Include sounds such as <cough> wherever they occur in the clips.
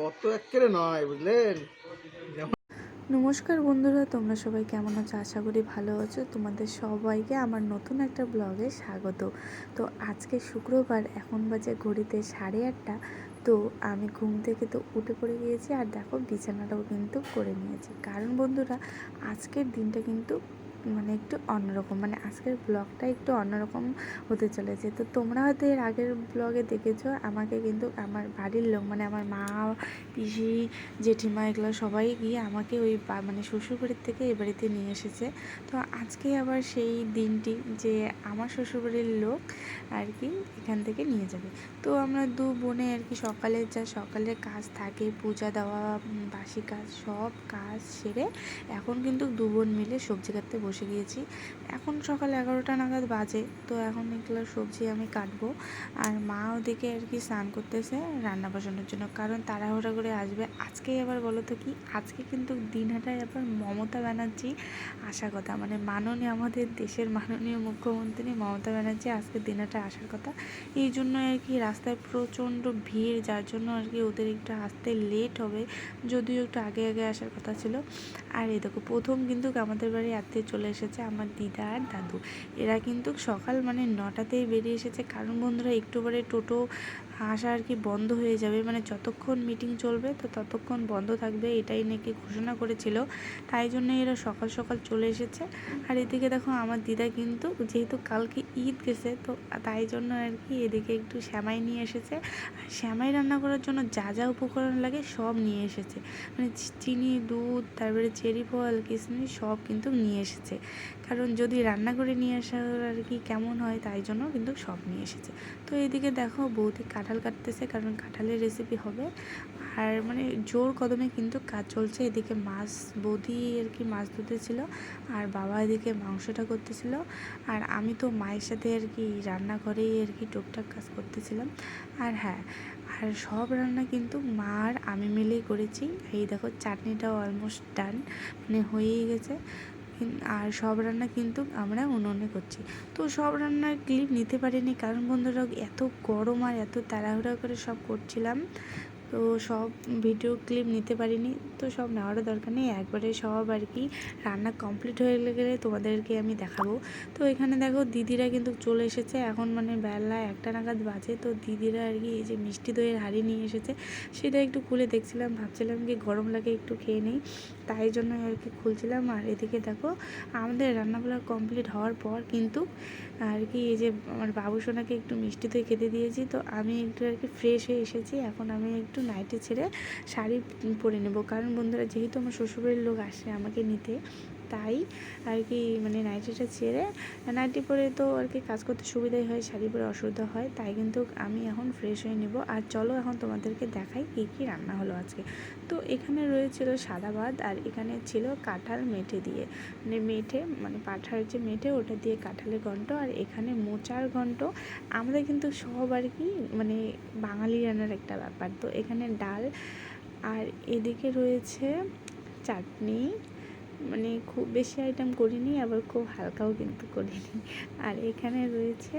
অত একেবারে নয় বুঝলেন নমস্কার বন্ধুরা, তোমরা সবাই কেমন আছো? আশা করি ভালো আছো। তোমাদের সবাইকে আমার নতুন একটা ব্লগে স্বাগত। তো আজকে শুক্রবার, এখন বাজে ঘড়িতে সাড়ে আটটা। তো আমি ঘুম থেকে তো উঠে পড়ে গিয়েছি আর দেখো বিছানাটাও কিন্তু করে নিয়েছি। কারণ বন্ধুরা, আজকের দিনটা কিন্তু মানে একটু অন্যরকম মানে আজকের ব্লগটা একটু অন্যরকম হতে চলেছে। তো তোমরা হয়তো এর আগের ব্লগে দেখেছ, আমাকে কিন্তু আমার বাড়ির লোক মানে আমার মা, পিসি, জেঠিমা এগুলো সবাই গিয়ে আমাকে ওই মানে শ্বশুরবাড়ির থেকে এ বাড়িতে নিয়ে এসেছে। তো আজকে আবার সেই দিনটি যে আমার শ্বশুরবাড়ির লোক আর কি এখান থেকে নিয়ে যাবে। তো আমরা দু বোনে আর কি সকালে যা সকালে কাজ থাকে, পূজা দেওয়া বাসি কাজ, সব কাজ সেরে এখন কিন্তু দু বোন মিলে সবজি কাটতে বসে গিয়েছি। এখন সকাল এগারোটা নাগাদ বাজে, তো এখন এগুলো সবজি আমি কাটবো। আর মা ওদিকে আর কি স্নান করতেছে রান্না বসানোর জন্য, কারণ তাড়াহুড়া করে আসবে। আজকে আবার বলো তো কি, আজকে কিন্তু দিনহাটায় আবার মমতা ব্যানার্জি আসা কথা। মানে মাননীয় আমাদের দেশের মাননীয় মুখ্যমন্ত্রী মমতা ব্যানার্জি আজকে দিনহাটা আসার কথা। এই জন্য আর কি রাস্তায় প্রচণ্ড ভিড়, যার জন্য আর কি ওদের একটু আসতে লেট হবে, যদিও একটু আগে আগে আসার কথা ছিল। আর এই দেখো, প্রথম কিন্তু আমাদের বাড়ি আত্মীয় চলে এসেছে আমার দিদা আর দাদু। এরা কিন্তু সকাল মানে নটাতেই বেরিয়ে এসেছে। কারণ বন্ধুরা, একটু পরে টোটো আসা আর কি বন্ধ হয়ে যাবে। মানে যতক্ষণ মিটিং চলবে, তো ততক্ষণ বন্ধ থাকবে, এটাই নাকি ঘোষণা করেছিল। তাই জন্য এরা সকাল সকাল চলে এসেছে। আর এদিকে দেখো, আমার দিদা কিন্তু যেহেতু কালকে ঈদ গেছে, তো তাই জন্য আর কি এদিকে একটু শ্যামাই নিয়ে এসেছে। আর শ্যামাই রান্না করার জন্য যা যা উপকরণ লাগে সব নিয়ে এসেছে। মানে চিনি, দুধ, তারপরে চেরি ফল কিশমিশ সব কিন্তু নিয়ে এসেছে। কারণ যদি রান্না করে নিয়ে আসা আর কি কেমন হয়, তাই জন্য কিন্তু সব নিয়ে এসেছে। তো এদিকে দেখো, বৌদি কাঁঠাল কাটতেছে কারণ কাঁঠালের রেসিপি হবে। আর মানে জোর কদমে কিন্তু কাজ চলছে। এদিকে মাছ, বৌদি আর কি মাছ ধুতেছিল আর বাবা এদিকে মাংসটা করতেছিল। আর আমি তো মায়ের সাথে আর কি রান্নাঘরেই আর কি টুকটাক কাজ করতেছিলাম। আর হ্যাঁ আর সব রান্না কিন্তু মা আর আমি মিলেই করেছি। এই দেখো, চাটনিটাও অলমোস্ট ডান মানে হয়েই গেছে। আর সব রান্না কিন্তু আমরা উনুনে করছি। তো সব রান্নার ক্লিপ নিতে পারিনি, কারণ বন্ধুরা এত গরম আর এত তাড়াহুড়া করে সব করছিলাম। তো সব ভিডিও ক্লিপ নিতে পারিনি, তো সব নেওয়ারও দরকার নেই। একবারে সব আর কি রান্না কমপ্লিট হয়ে গেলে তোমাদেরকে আমি দেখাবো। তো এখানে দেখো দিদিরা কিন্তু চলে এসেছে, এখন মানে বেলা একটা নাগাদ বাজে, তো দিদিরা আর কি এই যে মিষ্টি দইয়ের হাঁড়ি নিয়ে এসেছে, সেটা একটু খুলে দেখছিলাম, ভাবছিলাম কি গরম লাগে একটু খেয়ে নেই, তাই জন্য আর কি খুলছিলাম। আর এদিকে দেখো আমাদের রান্নাগুলো কমপ্লিট হওয়ার পর কিন্তু আর কি এই যে আমার বাবু সোনাকে একটু মিষ্টি দই খেতে দিয়েছি, তো আমি একটু আর কি ফ্রেশ হয়ে এসেছি, এখন আমি একটু নাইটি ছেড়ে শাড়ি পরে নেব। কারণ বন্ধুরা যেহেতু আমার শ্বশুরবাড়ির লোক আসে আমাকে নিতে তাই আর কি মানে নাইটিটা ছেড়ে নাইটি পরে তো আর কি কাজ করতে সুবিধাই হয়, শাড়ি পরে অসুবিধা হয়, তাই কিন্তু আমি এখন ফ্রেশ হয়ে নেব। আর চলো এখন তোমাদেরকে দেখাই কী কী রান্না হলো আজকে। তো এখানে রয়েছিল সাদা ভাত আর এখানে ছিল কাঁঠাল মেঠে দিয়ে। মানে মেঠে মানে পাঠার যে মেঠে, ওটা দিয়ে কাঁঠালের ঘন্ট আর এখানে মোচার ঘন্ট। আমাদের কিন্তু সব আর কি মানে বাঙালি রান্নার একটা ব্যাপার। তো এখানে ডাল আর এদিকে রয়েছে চাটনি মানে খুব বেশি আইটেম করিনি, আবার খুব হালকাও কিন্তু করিনি। আর এখানে রয়েছে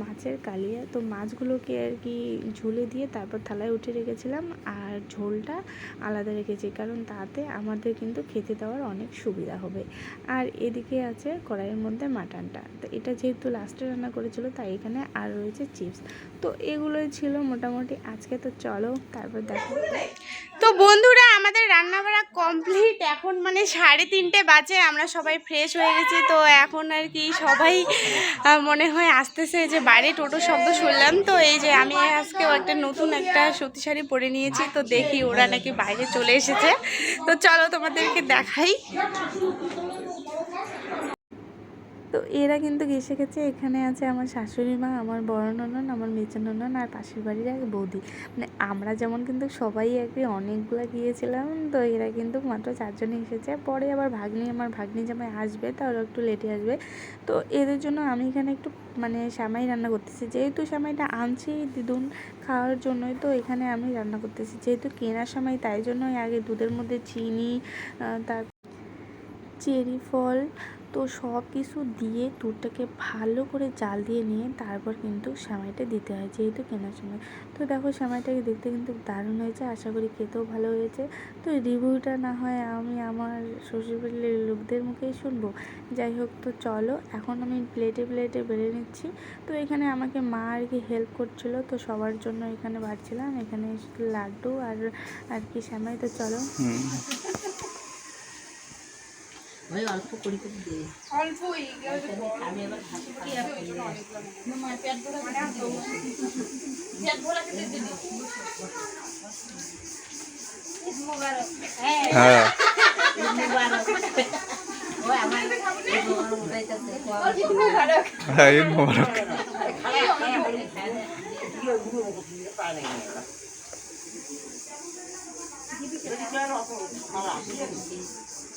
মাছের কালিয়া। তো মাছগুলোকে আর কি ঝুলে দিয়ে তারপর থালায় উঠে রেখেছিলাম আর ঝোলটা আলাদা রেখেছি, কারণ তাতে আমাদের কিন্তু খেতে দেওয়ার অনেক সুবিধা হবে। আর এদিকে আছে কড়াইয়ের মধ্যে মাটনটা। তো এটা যেহেতু লাস্টে রান্না করেছিল, তাই এখানে আর রয়েছে চিপস তো এগুলোই ছিল মোটামুটি। আজকে তো চলো, তারপর দেখো। তো বন্ধুরা, আমাদের রান্না বাড়া কমপ্লিট এখন মানে সাড়ে তিনটে বাজে, আমরা সবাই ফ্রেশ হয়ে গেছি, তো এখন আর কি সবাই মনে হয় আসতেছে। যে বাইরে টোটো শব্দ শুনলাম, তো এই যে আমি আজকে একটা নতুন একটা সুতি শাড়ি পরে নিয়েছি, তো দেখি ওরা নাকি বাইরে চলে এসেছে। তো চলো তোমাদেরকে দেখাই। তো এরা কিন্তু এসে গেছে এখানে আছে আমার শাশুড়ি মা, আমার বড় ননন, আমার মেজো ননন আর পাশের বাড়ির এক বৌদি। মানে আমরা যেমন কিন্তু সবাই একই অনেকগুলো গিয়েছিলাম, তো এরা কিন্তু মাত্র চারজনে এসেছে। পরে আবার ভাগ্নি, আমার ভাগ্নি জামাই আসবে তাহলে একটু লেটে আসবে। তো এদের জন্য আমি এখানে একটু মানে সামাই রান্না করতেছি। যেহেতু সামাইটা আনছি দিদুন খাওয়ার জন্যই, তো এখানে আমি রান্না করতেছি। যেহেতু কেনার সময় তাই জন্যই আগে দুধের মধ্যে চিনি তার চেরি ফল, তো সব কিছু দিয়ে দুধটাকে ভালো করে জাল দিয়ে নিয়ে তারপর কিন্তু সেমাইটা দিতে হয়, যেহেতু কেনার সময়। তো দেখো সেমাইটাকে দেখতে কিন্তু দারুণ হয়েছে, আশা করি খেতেও ভালো হয়েছে। তো রিভিউটা না হয় আমি আমার শ্বশুরবাড়ির লোকদের মুখেই শুনব। যাই হোক, তো চলো, এখন আমি প্লেটে প্লেটে বেড়ে নিচ্ছি। তো এখানে আমাকে মা আর কি হেল্প করছিল, তো সবার জন্য এখানে বাড়ছিলাম, এখানে লাড্ডু আর আর কি সেমাই, তো চলো। ওই অল্প করে করে দে অল্পই আমি আবার ভাতে খাব। হ্যাঁ। ও আমার এই বড় উঠাইতেছে হ্যাঁ ঈদ মোবারক।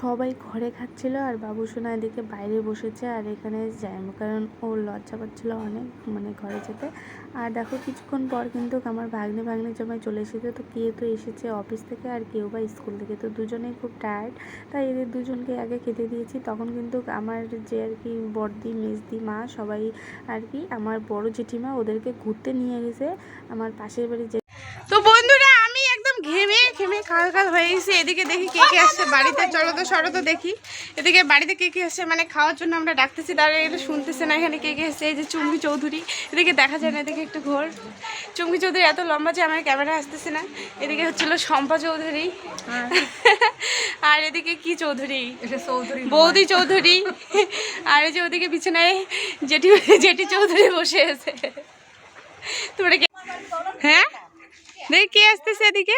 সবাই ঘরে খাচ্ছিল আর বাবুসোনা এদিকে বাইরে বসেছে আর এখানে যাইনি কারণ ও লজ্জা পাচ্ছিল অনেক মানে ঘরে যেতে। আর দেখো কিছুক্ষণ পর কিন্তু আমার ভাগ্নে ভাগ্নে জমায় চলে এসেছে। তো কেউ তো এসেছে অফিস থেকে আর কেউ বা স্কুল থেকে? তো দুজনেই খুব টায়ার্ড তাই এদের দুজনকে আগে খেতে দিয়েছি। তখন কিন্তু আমার যে আর কি বড়দি, মেজদি, মা সবাই আর কি আমার বড় জেঠিমা ওদেরকে ঘুরতে নিয়ে গেছে। আমার পাশের বাড়ি যে তো একদম কাল কাল হয়ে গেছি। এদিকে দেখি কে কে আসছে বাড়িতে। চলো তো সরো তো দেখি। এদিকে বাড়িতে কে কে আসছে মানে খাওয়ার জন্য আমরা ডাকতেছি তারা এটা শুনতেছে না এখানে কে কে আসছে এই যে চুমকি চৌধুরী এদিকে দেখা যায় না এদিকে একটু ঘোর। চুমকি চৌধুরী এত লম্বা যে আমার ক্যামেরা আসতেছে না। এদিকে হচ্ছিল শম্পা চৌধুরী। আর এদিকে কি চৌধুরী? বৌদি চৌধুরী। আর এই যে ওদিকে বিছানায় জেঠি জেঠি চৌধুরী বসে আছে। তোমরা কে হ্যাঁ? দেখ কে আসতেছে এদিকে?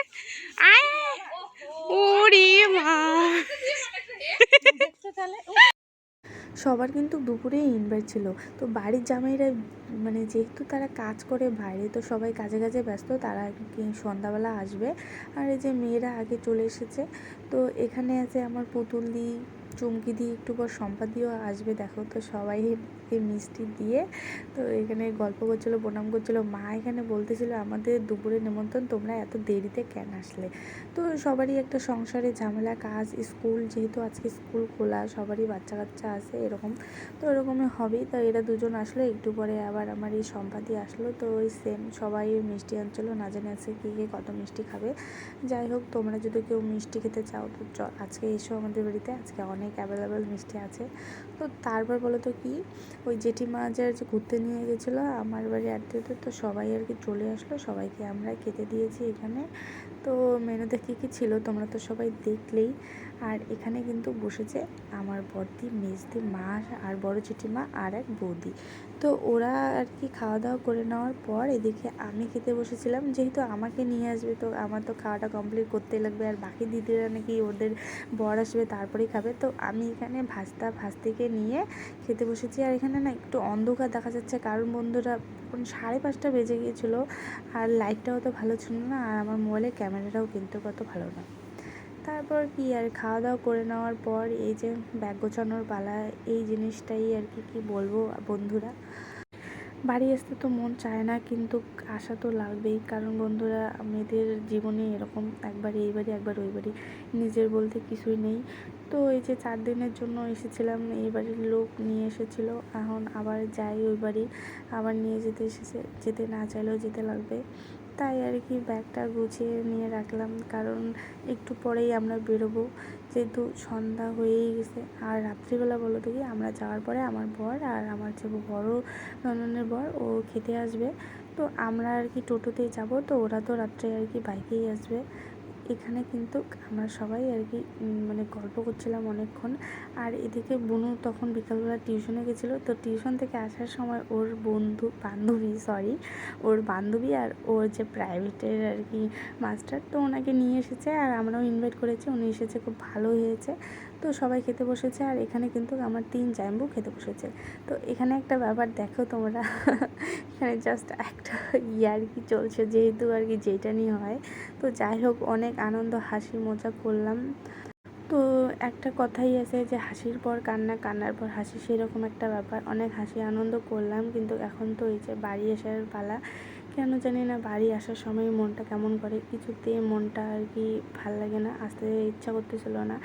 মা। সবার কিন্তু দুপুরেই ইনভাইট ছিল। তো বাড়ির জামাইরা মানে যেহেতু তারা কাজ করে বাইরে, তো সবাই কাজে কাজে ব্যস্ত, তারা সন্ধ্যাবেলা আসবে। আর এই যে মেয়েরা আগে চলে এসেছে, তো এখানে আছে আমার পুতুল দি, চুমকি দি, একটু পর সম্পাদিও আসবে, দেখো তো সবাই এই মিষ্টি দিয়ে। তো এখানে গল্প করছিল, প্রণাম করছিল, মা এখানে বলতেছিল, আমাদের দুপুরে নেমন্তন্ন তোমরা এত দেরিতে কেন আসলে? তো সবারই একটা সংসারে ঝামেলা, কাজ, স্কুল, যেহেতু আজকে স্কুল খোলা, সবারই বাচ্চা কাচ্চা আছে, এরকম। তো এরকমই হবেই, তো এরা দুজন আসলে একটু পরে আবার আমার এই সম্পাদি আসলো। তো ওই সেম সবাই মিষ্টি আনছিল, না জানি আছে কে কে কত মিষ্টি খাবে। যাই হোক, তোমরা যদি কেউ মিষ্টি খেতে চাও, তো চ- আজকে এসো আমাদের বাড়িতে। আজকে অনেক অ্যাভেলেবেল মিষ্টি আছে। তো তারপর বলো তো কি, ওই জেঠিমা যে যে ঘুরতে নিয়ে গেছিল আমার বাড়ি আত্মীয়দের তো সবাই আর কি চলে আসলো। সবাইকে আমরা খেতে দিয়েছি এখানে। তো মেনুতে কী কী ছিল তোমরা তো সবাই দেখলেই। আর এখানে কিন্তু বসেছে আমার বড়দি, মেজদি, মা আর বড় জেঠিমা আর এক বৌদি। তো ওরা আর কি খাওয়া দাওয়া করে নেওয়ার পর এদিকে আমি খেতে বসেছিলাম। যেহেতু আমাকে নিয়ে আসবে তো আমার তো খাওয়াটা কমপ্লিট করতেই লাগবে আর বাকি দিদিরা নাকি ওদের বর আসবে তারপরেই খাবে। তো আমি এখানে ভাস্তা ভাস্তিকে নিয়ে খেতে বসেছি আর এখানে না একটু অন্ধকার দেখা যাচ্ছে। কারণ বন্ধুরা সাড়ে পাঁচটা বেজে গিয়েছিল আর লাইটটাও তো ভালো ছিল না আর আমার মোবাইলের ক্যামেরাটাও কিন্তু কত ভালো না। তারপর কি আর খাওয়া দাওয়া করে নেওয়ার পর এই যে ব্যাগ গোছানোর পালা, এই জিনিসটাই আর কি কি বলব বন্ধুরা। বাড়ি আসতে তো মন চায় না, কিন্তু আশা তো লাগবেই। কারণ বন্ধুরা, মেয়েদের জীবনে এরকম একবার এই বাড়ি, একবার ওই বাড়ি, নিজের বলতে কিছুই নেই। তো এই যে চার দিনের জন্য এসেছিলাম, এই বাড়ির লোক নিয়ে এসেছিল, এখন আবার যাই ওই বাড়ি। আবার নিয়ে যেতে এসেছে, যেতে না চাইলেও যেতে লাগবে। তাই আর কি ব্যাগটা গুছিয়ে নিয়ে রাখলাম। কারণ একটু পরেই আমরা বেরোবো। যেহেতু সন্ধ্যা হয়েই গেছে। আর রাত্রিবেলা বলো কি, আমরা যাওয়ার পরে আমার বর আর আমার যে বড় নননের বর, ও খেতে আসবে। তো আমরা আর কি টোটোতেই যাব। তো ওরা তো রাত্রে আর কি বাইকেই আসবে। এখানে কিন্তু আমরা সবাই আর কি মানে গল্প করছিলাম অনেকক্ষণ। আর এদিকে বনু তখন বিকালবেলা টিউশনে গেছিল। তো টিউশন থেকে আসার সময় ওর বন্ধু, বান্ধবী সরি ওর বান্ধবী আর ওর যে প্রাইভেটের আর কি মাস্টার তো ওনাকে নিয়ে এসেছে। আর আমরাও ইনভাইট করেছি। উনি এসেছে, খুব ভালো হয়েছে। তো সবাই খেতে বসেছে আর এখানে কিন্তু আমার তিন জাম্বু খেতে বসেছে। তো এখানে একটা ব্যাপার দেখো তোমরা। এখানে জাস্ট একটা ইয়ে কি চলছে যেহেতু আর কি যেটা নিয়ে হয়। তো যাই হোক, অনেক আনন্দ হাসি মজা করলাম। তো একটা কথাই আছে যে হাসির পর কান্না, কান্নার পর হাসি, সেরকম একটা ব্যাপার। অনেক হাসি আনন্দ করলাম, কিন্তু এখন তো এই যে বাড়ি আসার পালা কেন জানি না, বাড়ি আসার সময় মনটা কেমন করে কিছুতে মনটা আর কি ভালো লাগে না, আসতে ইচ্ছা করতেছিল না।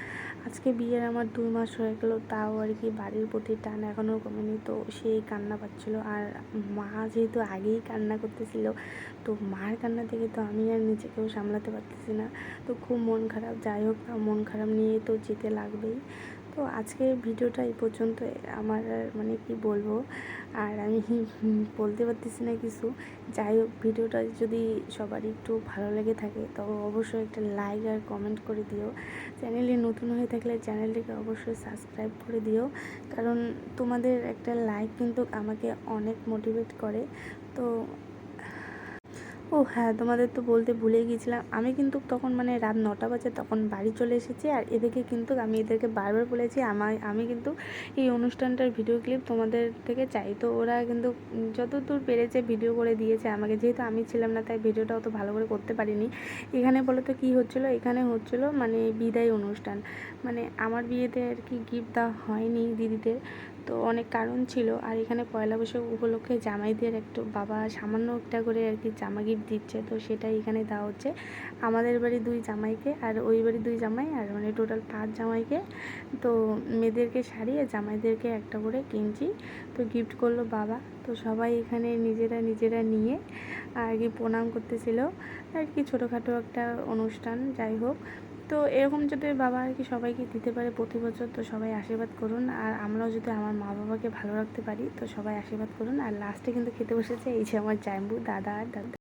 আজকে বিয়ের আমার দুই মাস হয়ে গেল, তাও আর কি বাড়ির প্রতি টান এখনও কমেনি, তো সেই কান্না পাচ্ছিল। আর মা যেহেতু আগেই কান্না করতেছিল, তো মার কান্না থেকে তো আমি আর নিজেকেও সামলাতে পারতেছি না। তো খুব মন খারাপ, যাই হোক, মন খারাপ নিয়ে তো যেতে লাগবেই। তো আজকে ভিডিওটা এই পর্যন্ত। আমার মানে কি বলব? আর আমি <laughs> বলতে পারতেছি না কিছু। যাই হোক, ভিডিওটা যদি সবার একটু ভালো লেগে থাকে, তো অবশ্যই একটা লাইক আর কমেন্ট করে দিও। চ্যানেলে নতুন হয়ে থাকলে চ্যানেলটিকে অবশ্যই সাবস্ক্রাইব করে দিও। কারণ তোমাদের একটা লাইক কিন্তু আমাকে অনেক মোটিভেট করে। তো ও হ্যাঁ তোমাদের তো বলতে ভুলে গিয়েছিলাম। আমি কিন্তু তখন মানে রাত নটা বাজে তখন বাড়ি চলে এসেছি আর এদেরকে কিন্তু আমি এদেরকে বারবার বলেছি আমার আমি কিন্তু এই অনুষ্ঠানটার ভিডিও ক্লিপ তোমাদের থেকে চাই। তো ওরা কিন্তু যতদূর পেরেছে ভিডিও করে দিয়েছে আমাকে। যেহেতু আমি ছিলাম না, তাই ভিডিওটা অত ভালো করে করতে পারিনি। এখানে বলো তো কী হচ্ছিল? এখানে হচ্ছিল মানে বিদায় অনুষ্ঠান। মানে আমার বিয়েতে আর কি গিফট দেওয়া হয়নি দিদিদের। তো অনেক কারণ ছিল। আর এখানে পয়লা বৈশাখ উপলক্ষে জামাইদের একটু বাবা সামান্য একটা করে আর কি জামা গিফট দিচ্ছে, তো সেটাই এখানে দেওয়া হচ্ছে। আমাদের বাড়ি দুই জামাইকে আর ওই বাড়ি দুই জামাই আর মানে টোটাল পাঁচ জামাইকে। তো মেয়েদেরকে শাড়ি আর জামাইদেরকে একটা করে কিনছি তো গিফট করল বাবা। তো সবাই এখানে নিজেরা নিজেরা নিয়ে আর কি প্রণাম করতেছিল। আর কি ছোটোখাটো একটা অনুষ্ঠান, যাই হোক। তো এরকম যদি বাবা আর কি সবাইকে দিতে পারে প্রতি বছর, তো সবাই আশীর্বাদ করুন। আর আমরাও যদি আমার মা বাবাকে ভালো রাখতে পারি, তো সবাই আশীর্বাদ করুন। আর লাস্টে কিন্তু খেতে বসেছে, এই যে আমার জাম্বু, দাদা আর দাদা।